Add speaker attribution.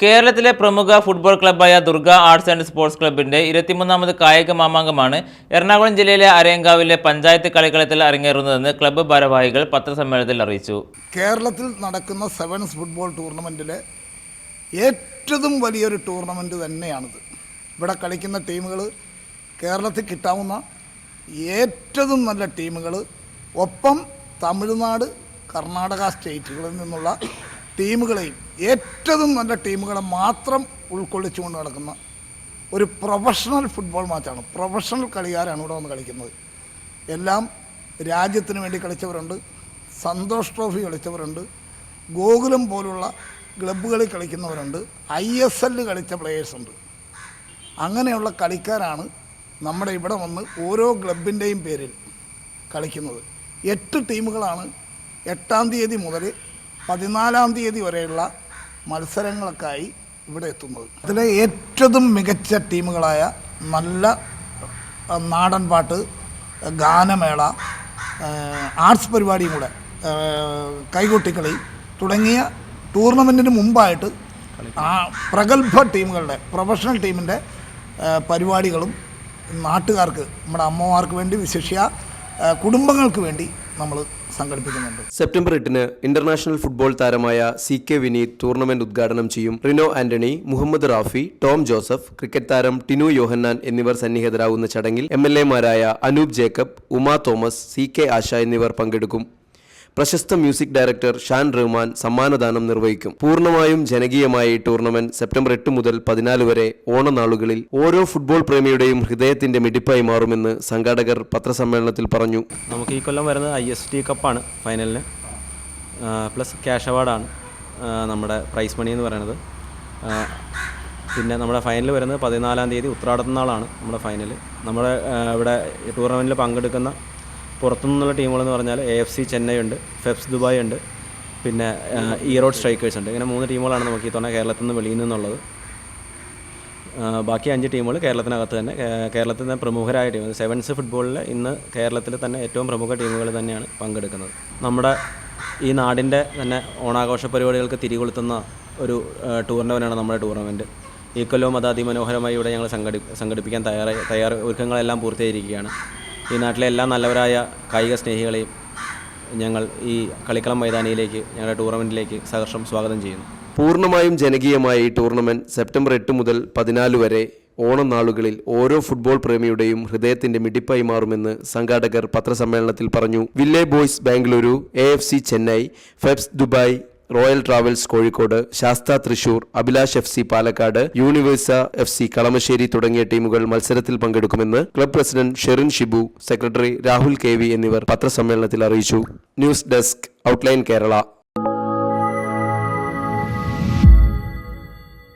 Speaker 1: കേരളത്തിലെ പ്രമുഖ ഫുട്ബോൾ ക്ലബ്ബായ ദുർഗ ആർട്സ് ആൻഡ് സ്പോർട്സ് ക്ലബിന്റെ ഇരുപത്തിമൂന്നാമത് കായിക മാമാങ്കമാണ് എറണാകുളം ജില്ലയിലെ അരയങ്കാവിലെ പഞ്ചായത്ത് കളിക്കളത്തിൽ അരങ്ങേറുന്നതെന്ന് ക്ലബ്ബ് ഭാരവാഹികൾ പത്രസമ്മേളനത്തിൽ അറിയിച്ചു.
Speaker 2: കേരളത്തിൽ നടക്കുന്ന സെവൻസ് ഫുട്ബോൾ ടൂർണമെന്റിലെ ഏറ്റവും വലിയൊരു ടൂർണമെന്റ് തന്നെയാണിത്. ഇവിടെ കളിക്കുന്ന ടീമുകൾ കേരളത്തിൽ കിട്ടാവുന്ന ഏറ്റവും നല്ല ടീമുകൾ ഒപ്പം തമിഴ്നാട് കർണാടക സ്റ്റേറ്റുകളിൽ നിന്നുള്ള ടീമുകളെയും ഏറ്റവും നല്ല ടീമുകളെ മാത്രം ഉൾക്കൊള്ളിച്ചുകൊണ്ട് നടക്കുന്ന ഒരു പ്രൊഫഷണൽ ഫുട്ബോൾ മാച്ചാണ് പ്രൊഫഷണൽ കളിക്കാരാണ് ഇവിടെ വന്ന് കളിക്കുന്നത്. എല്ലാം രാജ്യത്തിന് വേണ്ടി കളിച്ചവരുണ്ട്. സന്തോഷ് ട്രോഫി കളിച്ചവരുണ്ട്. ഗോകുലം പോലുള്ള ക്ലബ്ബുകളിൽ കളിക്കുന്നവരുണ്ട്. ഐ എസ് എല്ലിൽ കളിച്ച പ്ലെയേഴ്സുണ്ട് അങ്ങനെയുള്ള കളിക്കാരാണ് നമ്മുടെ ഇവിടെ വന്ന് ഓരോ ക്ലബിന്റെയും പേരിൽ കളിക്കുന്നത്. എട്ട് ടീമുകളാണ് എട്ടാം തീയതി മുതൽ പതിനാലാം തീയതി വരെയുള്ള മത്സരങ്ങൾക്കായി ഇവിടെ എത്തുന്നത്. അതിലെ ഏറ്റവും മികച്ച ടീമുകളായ നല്ല നാടൻ പാട്ട് ഗാനമേള ആർട്സ് പരിപാടിയും കൂടെ കൈകൊട്ടിക്കളി തുടങ്ങിയ ടൂർണമെന്റിന് മുമ്പായിട്ട് പ്രഗത്ഭ ടീമുകളുടെ പ്രൊഫഷണൽ ടീമിന്റെ പരിപാടികളും നാട്ടുകാർക്ക് നമ്മുടെ അമ്മമാർക്ക് വേണ്ടി വിശിഷ്യ കുടുംബങ്ങൾക്ക് വേണ്ടി നമ്മൾ സംഘടിപ്പിക്കുന്നുണ്ട്.
Speaker 3: സെപ്റ്റംബർ എട്ടിന് ഇന്റർനാഷണൽ ഫുട്ബോൾ താരമായ സി കെ വിനീത് ടൂർണമെന്റ് ഉദ്ഘാടനം ചെയ്യും റിനോ ആന്റണി മുഹമ്മദ് റാഫി ടോം ജോസഫ് ക്രിക്കറ്റ് താരം ടിനു യോഹന്നാൻ എന്നിവർ സന്നിഹിതരാകുന്ന ചടങ്ങിൽ എം എൽ എമാരായ അനൂപ് ജേക്കബ് ഉമാ തോമസ് സി കെ ആശ എന്നിവർ പങ്കെടുക്കും. പ്രശസ്ത മ്യൂസിക് ഡയറക്ടർ ഷാൻ റഹ്മാൻ സമ്മാനദാനം നിർവഹിക്കും. പൂർണമായും ജനകീയമായ ഈ ടൂർണമെന്റ് സെപ്റ്റംബർ എട്ട് മുതൽ പതിനാല് വരെ ഓണനാളുകളിൽ ഓരോ ഫുട്ബോൾ പ്രേമിയുടെയും ഹൃദയത്തിന്റെ മിടിപ്പായി മാറുമെന്ന് സംഘാടകർ പത്രസമ്മേളനത്തിൽ പറഞ്ഞു.
Speaker 4: നമുക്ക് ഈ കൊല്ലം വരുന്നത് ഐ എസ് ടി കപ്പാണ് ഫൈനലിന്. പ്ലസ് ക്യാഷ് അവാർഡാണ് നമ്മുടെ പ്രൈസ് മണി എന്ന് പറയുന്നത്. പിന്നെ നമ്മുടെ ഫൈനൽ വരുന്നത് പതിനാലാം തീയതി ഉത്രാടത്തുനാളാണ് നമ്മുടെ ഫൈനൽ നമ്മുടെ ഇവിടെ ടൂർണമെന്റിൽ പങ്കെടുക്കുന്ന പുറത്തുനിന്നുള്ള ടീമുകളെന്ന് പറഞ്ഞാൽ എ എഫ് സി ചെന്നൈ ഉണ്ട് ഫെഫ്സ് ദുബായ് ഉണ്ട് പിന്നെ ഈറോഡ് സ്ട്രൈക്കേഴ്സ് ഉണ്ട്. ഇങ്ങനെ മൂന്ന് ടീമുകളാണ് നമുക്ക് ഈ തവണ കേരളത്തിൽ നിന്ന് വെളിയിൽ നിന്നുള്ളത്. ബാക്കി അഞ്ച് ടീമുകൾ കേരളത്തിനകത്ത് തന്നെ കേരളത്തിൽ തന്നെ പ്രമുഖരായ ടീം സെവൻസ് ഫുട്ബോളിൽ ഇന്ന് കേരളത്തിൽ തന്നെ ഏറ്റവും പ്രമുഖ ടീമുകൾ തന്നെയാണ് പങ്കെടുക്കുന്നത്. നമ്മുടെ ഈ നാടിന്റെ തന്നെ ഓണാഘോഷ പരിപാടികൾക്ക് തിരികൊളുത്തുന്ന ഒരു ടൂർണമെന്റാണ് നമ്മുടെ ടൂർണമെന്റ് ഈ കൊല്ലവും അത് അതിമനോഹരമായി ഇവിടെ ഞങ്ങൾ സംഘടി സംഘടിപ്പിക്കാൻ തയ്യാറായി തയ്യാർ ഒരുക്കങ്ങളെല്ലാം പൂർത്തീകരിക്കുകയാണ് ഈ നാട്ടിലെ എല്ലാ നല്ലവരായ കായിക സ്നേഹികളെയും ഞങ്ങൾ ഈ കളിക്കളം മൈതാനിയിലേക്ക് ഞങ്ങളുടെ ടൂർണമെന്റിലേക്ക് സഹർഷം സ്വാഗതം ചെയ്യുന്നു.
Speaker 3: പൂർണമായും ജനകീയമായ ഈ ടൂർണമെന്റ് സെപ്റ്റംബർ എട്ട് മുതൽ പതിനാല് വരെ ഓണം നാളുകളിൽ ഓരോ ഫുട്ബോൾ പ്രേമിയുടെയും ഹൃദയത്തിന്റെ മിടിപ്പായി മാറുമെന്ന് സംഘാടകർ പത്രസമ്മേളനത്തിൽ പറഞ്ഞു. വില്ലേ boys Bengaluru A Chennai ഫെബ്സ് Dubai royal travels Kozhikode Sastha Thrissur Abhilash F C Palakkad universe F C Kalamassery തുടങ്ങിയ ടീമുകൾ മത്സരത്തിൽ പങ്കെടുക്കുമെന്ന് club president Sherin Shibu secretary Rahul K എന്നിവർ പത്രസമ്മേളനത്തിൽ അറിയിച്ചു. News desk outline Kerala.